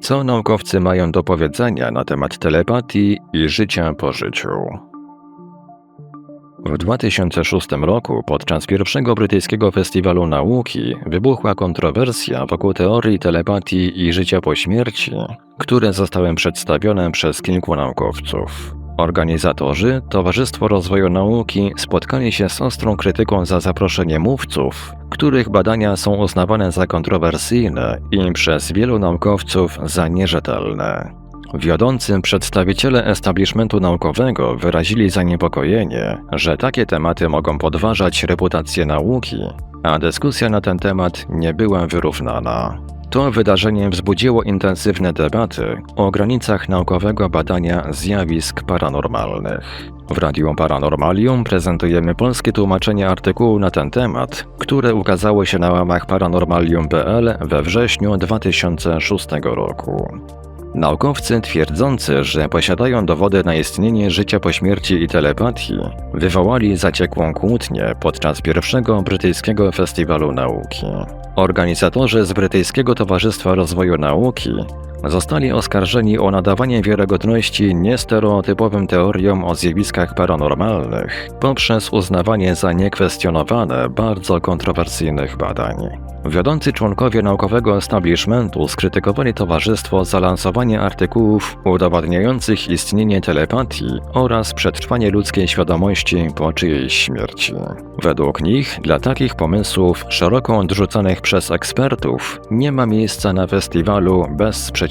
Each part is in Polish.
Co naukowcy mają do powiedzenia na temat telepatii i życia po życiu? W 2006 roku podczas pierwszego brytyjskiego festiwalu nauki wybuchła kontrowersja wokół teorii telepatii i życia po śmierci, które zostały przedstawione przez kilku naukowców. Organizatorzy, Towarzystwo Rozwoju Nauki spotkali się z ostrą krytyką za zaproszenie mówców, których badania są uznawane za kontrowersyjne i przez wielu naukowców za nierzetelne. Wiodący przedstawiciele establishmentu naukowego wyrazili zaniepokojenie, że takie tematy mogą podważać reputację nauki, a dyskusja na ten temat nie była wyrównana. To wydarzenie wzbudziło intensywne debaty o granicach naukowego badania zjawisk paranormalnych. W Radiu Paranormalium prezentujemy polskie tłumaczenie artykułu na ten temat, które ukazało się na łamach paranormalium.pl we wrześniu 2006 roku. Naukowcy twierdzący, że posiadają dowody na istnienie życia po śmierci i telepatii, wywołali zaciekłą kłótnię podczas pierwszego brytyjskiego festiwalu nauki. Organizatorzy z Brytyjskiego Towarzystwa Rozwoju Nauki zostali oskarżeni o nadawanie wiarygodności niestereotypowym teoriom o zjawiskach paranormalnych poprzez uznawanie za niekwestionowane bardzo kontrowersyjnych badań. Wiodący członkowie naukowego establishmentu skrytykowali towarzystwo za lansowanie artykułów udowadniających istnienie telepatii oraz przetrwanie ludzkiej świadomości po czyjejś śmierci. Według nich dla takich pomysłów, szeroko odrzucanych przez ekspertów, nie ma miejsca na festiwalu bez sprzeciwu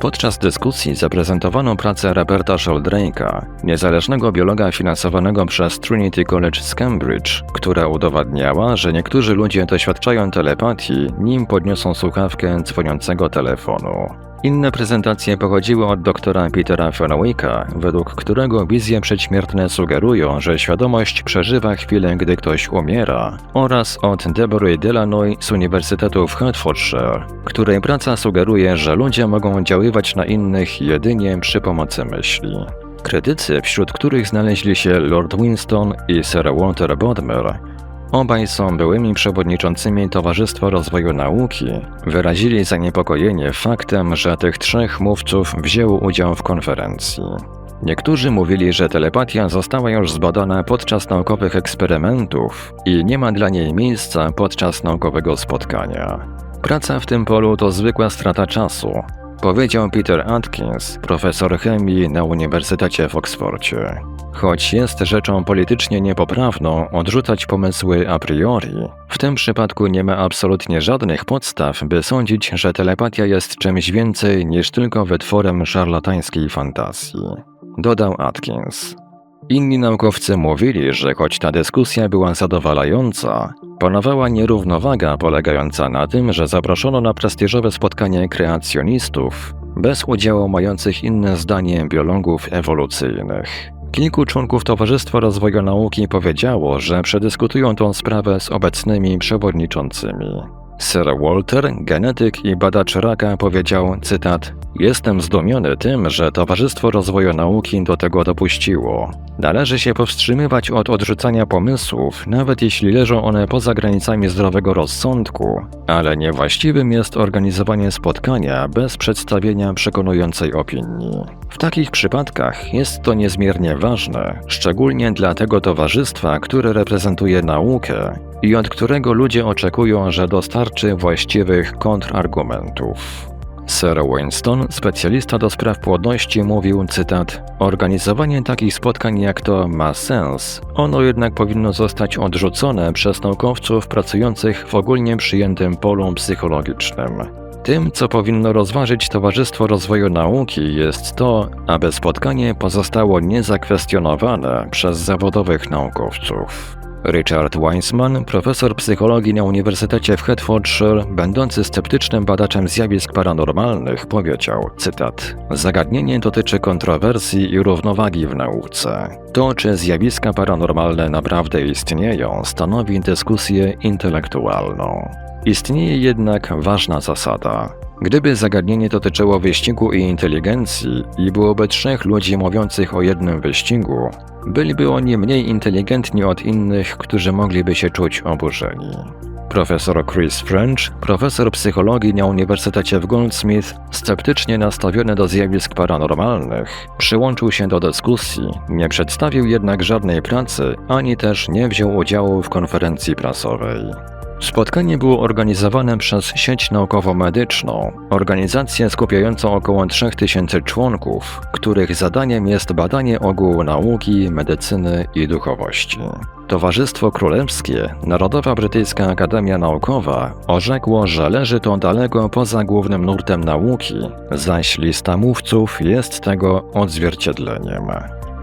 Podczas dyskusji zaprezentowano pracę Roberta Sheldrake'a, niezależnego biologa finansowanego przez Trinity College z Cambridge, która udowadniała, że niektórzy ludzie doświadczają telepatii, nim podniosą słuchawkę dzwoniącego telefonu. Inne prezentacje pochodziły od doktora Petera Fenwicka, według którego wizje przedśmiertne sugerują, że świadomość przeżywa chwilę, gdy ktoś umiera, oraz od Deborah Delanoy z Uniwersytetu w Hertfordshire, której praca sugeruje, że ludzie mogą oddziaływać na innych jedynie przy pomocy myśli. Krytycy, wśród których znaleźli się Lord Winston i Sir Walter Bodmer, Obaj są byłymi przewodniczącymi Towarzystwa Rozwoju Nauki. Wyrazili zaniepokojenie faktem, że tych trzech mówców wzięło udział w konferencji. Niektórzy mówili, że telepatia została już zbadana podczas naukowych eksperymentów i nie ma dla niej miejsca podczas naukowego spotkania. Praca w tym polu to zwykła strata czasu, powiedział Peter Atkins, profesor chemii na Uniwersytecie w Oksfordzie. Choć jest rzeczą politycznie niepoprawną odrzucać pomysły a priori, w tym przypadku nie ma absolutnie żadnych podstaw, by sądzić, że telepatia jest czymś więcej niż tylko wytworem szarlatańskiej fantazji. Dodał Atkins. Inni naukowcy mówili, że choć ta dyskusja była zadowalająca, panowała nierównowaga polegająca na tym, że zaproszono na prestiżowe spotkanie kreacjonistów bez udziału mających inne zdanie biologów ewolucyjnych. Kilku członków Towarzystwa Rozwoju Nauki powiedziało, że przedyskutują tę sprawę z obecnymi przewodniczącymi. Sir Walter, genetyk i badacz raka, powiedział, cytat, Jestem zdumiony tym, że Towarzystwo Rozwoju Nauki do tego dopuściło. Należy się powstrzymywać od odrzucania pomysłów, nawet jeśli leżą one poza granicami zdrowego rozsądku, ale niewłaściwym jest organizowanie spotkania bez przedstawienia przekonującej opinii. W takich przypadkach jest to niezmiernie ważne, szczególnie dla tego towarzystwa, które reprezentuje naukę i od którego ludzie oczekują, że dostarczy właściwych kontrargumentów. Sir Winston, specjalista do spraw płodności, mówił, cytat, Organizowanie takich spotkań jak to ma sens, ono jednak powinno zostać odrzucone przez naukowców pracujących w ogólnie przyjętym polu psychologicznym. Tym, co powinno rozważyć Towarzystwo Rozwoju Nauki, jest to, aby spotkanie pozostało niezakwestionowane przez zawodowych naukowców. Richard Weissman, profesor psychologii na Uniwersytecie w Hertfordshire, będący sceptycznym badaczem zjawisk paranormalnych, powiedział, cytat, Zagadnienie dotyczy kontrowersji i równowagi w nauce. To, czy zjawiska paranormalne naprawdę istnieją, stanowi dyskusję intelektualną. Istnieje jednak ważna zasada. Gdyby zagadnienie dotyczyło wyścigu i inteligencji i byłoby trzech ludzi mówiących o jednym wyścigu, byliby oni mniej inteligentni od innych, którzy mogliby się czuć oburzeni. Profesor Chris French, profesor psychologii na Uniwersytecie w Goldsmith, sceptycznie nastawiony do zjawisk paranormalnych, przyłączył się do dyskusji, nie przedstawił jednak żadnej pracy, ani też nie wziął udziału w konferencji prasowej. Spotkanie było organizowane przez sieć naukowo-medyczną, organizację skupiającą około 3000 członków, których zadaniem jest badanie ogółu nauki, medycyny i duchowości. Towarzystwo Królewskie, Narodowa Brytyjska Akademia Naukowa, orzekło, że leży to daleko poza głównym nurtem nauki, zaś lista mówców jest tego odzwierciedleniem.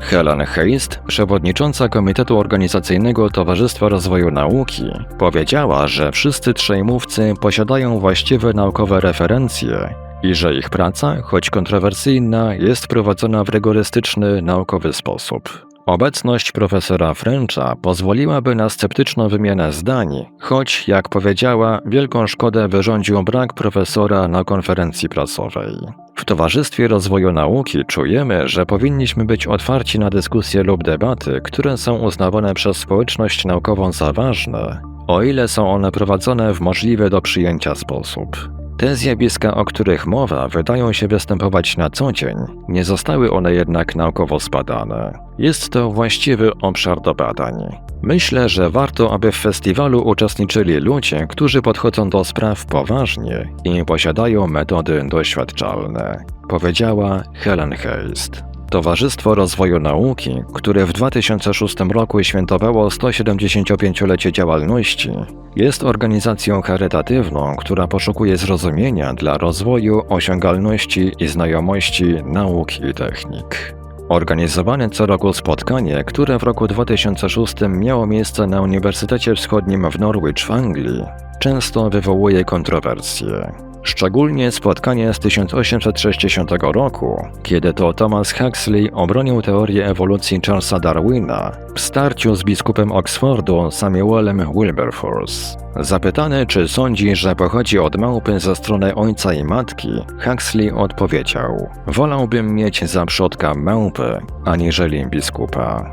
Helen Heist, przewodnicząca Komitetu Organizacyjnego Towarzystwa Rozwoju Nauki, powiedziała, że wszyscy trzej mówcy posiadają właściwe naukowe referencje i że ich praca, choć kontrowersyjna, jest prowadzona w rygorystyczny, naukowy sposób. Obecność profesora Frencha pozwoliłaby na sceptyczną wymianę zdań, choć, jak powiedziała, wielką szkodę wyrządził brak profesora na konferencji prasowej. W Towarzystwie Rozwoju Nauki czujemy, że powinniśmy być otwarci na dyskusje lub debaty, które są uznawane przez społeczność naukową za ważne, o ile są one prowadzone w możliwy do przyjęcia sposób. Te zjawiska, o których mowa, wydają się występować na co dzień, nie zostały one jednak naukowo zbadane. Jest to właściwy obszar do badań. Myślę, że warto, aby w festiwalu uczestniczyli ludzie, którzy podchodzą do spraw poważnie i posiadają metody doświadczalne, powiedziała Helen Heist. Towarzystwo Rozwoju Nauki, które w 2006 roku świętowało 175-lecie działalności, jest organizacją charytatywną, która poszukuje zrozumienia dla rozwoju, osiągalności i znajomości nauk i technik. Organizowane co roku spotkanie, które w roku 2006 miało miejsce na Uniwersytecie Wschodnim w Norwich w Anglii, często wywołuje kontrowersje. Szczególnie spotkanie z 1860 roku, kiedy to Thomas Huxley obronił teorię ewolucji Charlesa Darwina w starciu z biskupem Oxfordu Samuelem Wilberforce. Zapytany, czy sądzi, że pochodzi od małpy ze strony ojca i matki, Huxley odpowiedział: Wolałbym mieć za przodka małpy, aniżeli biskupa.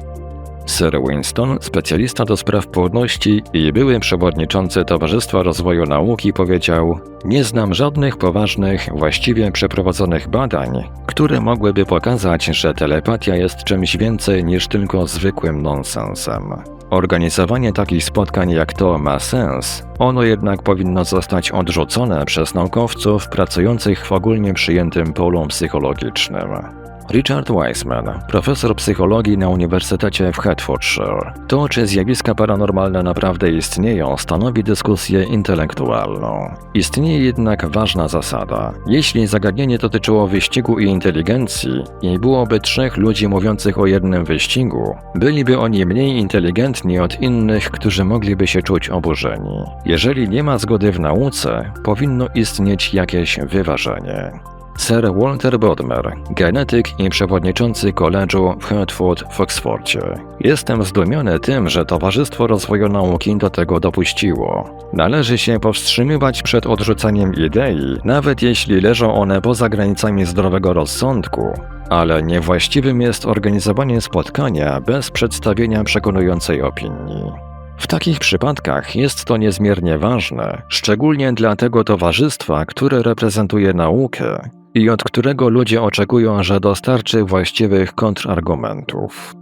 Sir Winston, specjalista do spraw płodności i były przewodniczący Towarzystwa Rozwoju Nauki, powiedział: Nie znam żadnych poważnych, właściwie przeprowadzonych badań, które mogłyby pokazać, że telepatia jest czymś więcej niż tylko zwykłym nonsensem. Organizowanie takich spotkań jak to ma sens, ono jednak powinno zostać odrzucone przez naukowców pracujących w ogólnie przyjętym polu psychologicznym. Richard Wiseman, profesor psychologii na Uniwersytecie w Hertfordshire. To, czy zjawiska paranormalne naprawdę istnieją, stanowi dyskusję intelektualną. Istnieje jednak ważna zasada. Jeśli zagadnienie dotyczyło wyścigu i inteligencji i byłoby trzech ludzi mówiących o jednym wyścigu, byliby oni mniej inteligentni od innych, którzy mogliby się czuć oburzeni. Jeżeli nie ma zgody w nauce, powinno istnieć jakieś wyważenie. Sir Walter Bodmer, genetyk i przewodniczący koledżu w Hertford w Oxfordzie. Jestem zdumiony tym, że Towarzystwo Rozwoju Nauki do tego dopuściło. Należy się powstrzymywać przed odrzucaniem idei, nawet jeśli leżą one poza granicami zdrowego rozsądku, ale niewłaściwym jest organizowanie spotkania bez przedstawienia przekonującej opinii. W takich przypadkach jest to niezmiernie ważne, szczególnie dla tego towarzystwa, które reprezentuje naukę i od którego ludzie oczekują, że dostarczy właściwych kontrargumentów.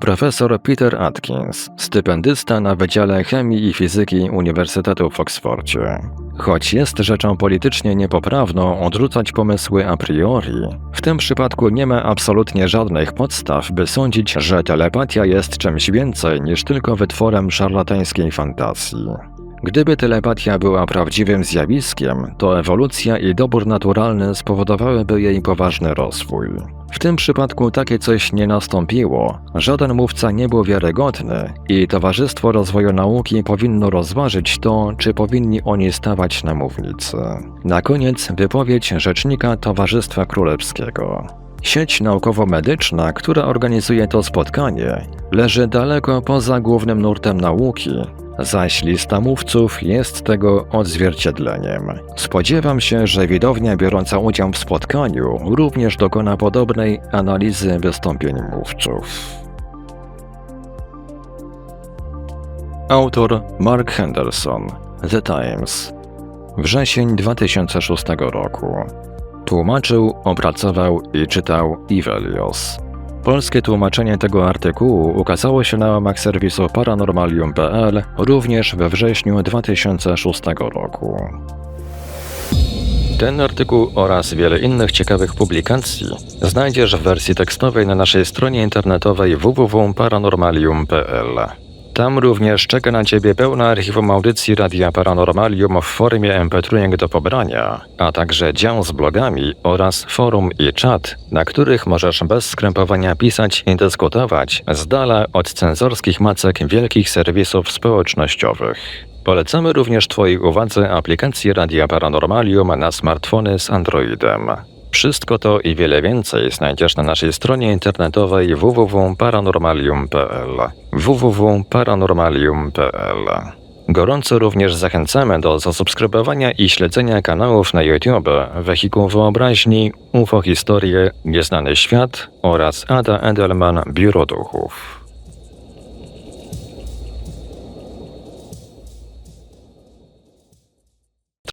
Profesor Peter Atkins, stypendysta na Wydziale Chemii i Fizyki Uniwersytetu w Oksfordzie. Choć jest rzeczą politycznie niepoprawną odrzucać pomysły a priori, w tym przypadku nie ma absolutnie żadnych podstaw, by sądzić, że telepatia jest czymś więcej niż tylko wytworem szarlatańskiej fantazji. Gdyby telepatia była prawdziwym zjawiskiem, to ewolucja i dobór naturalny spowodowałyby jej poważny rozwój. W tym przypadku takie coś nie nastąpiło, żaden mówca nie był wiarygodny i Towarzystwo Rozwoju Nauki powinno rozważyć to, czy powinni oni stawać na mównicy. Na koniec wypowiedź rzecznika Towarzystwa Królewskiego. Sieć naukowo-medyczna, która organizuje to spotkanie, leży daleko poza głównym nurtem nauki zaś lista mówców jest tego odzwierciedleniem. Spodziewam się, że widownia biorąca udział w spotkaniu również dokona podobnej analizy wystąpień mówców. Autor Mark Henderson The Times. Wrzesień 2006 roku. Tłumaczył, opracował i czytał Ivelios. Polskie tłumaczenie tego artykułu ukazało się na łamach serwisu paranormalium.pl również we wrześniu 2006 roku. Ten artykuł oraz wiele innych ciekawych publikacji znajdziesz w wersji tekstowej na naszej stronie internetowej www.paranormalium.pl. Tam również czeka na Ciebie pełna archiwum audycji Radia Paranormalium w formie MP3 do pobrania, a także dział z blogami oraz forum i czat, na których możesz bez skrępowania pisać i dyskutować z dala od cenzorskich macek wielkich serwisów społecznościowych. Polecamy również Twojej uwadze aplikację Radia Paranormalium na smartfony z Androidem. Wszystko to i wiele więcej znajdziesz na naszej stronie internetowej www.paranormalium.pl www.paranormalium.pl Gorąco również zachęcamy do zasubskrybowania i śledzenia kanałów na YouTube Wehikuł Wyobraźni, UFO Historie, Nieznany Świat oraz Ada Edelman Biuro Duchów.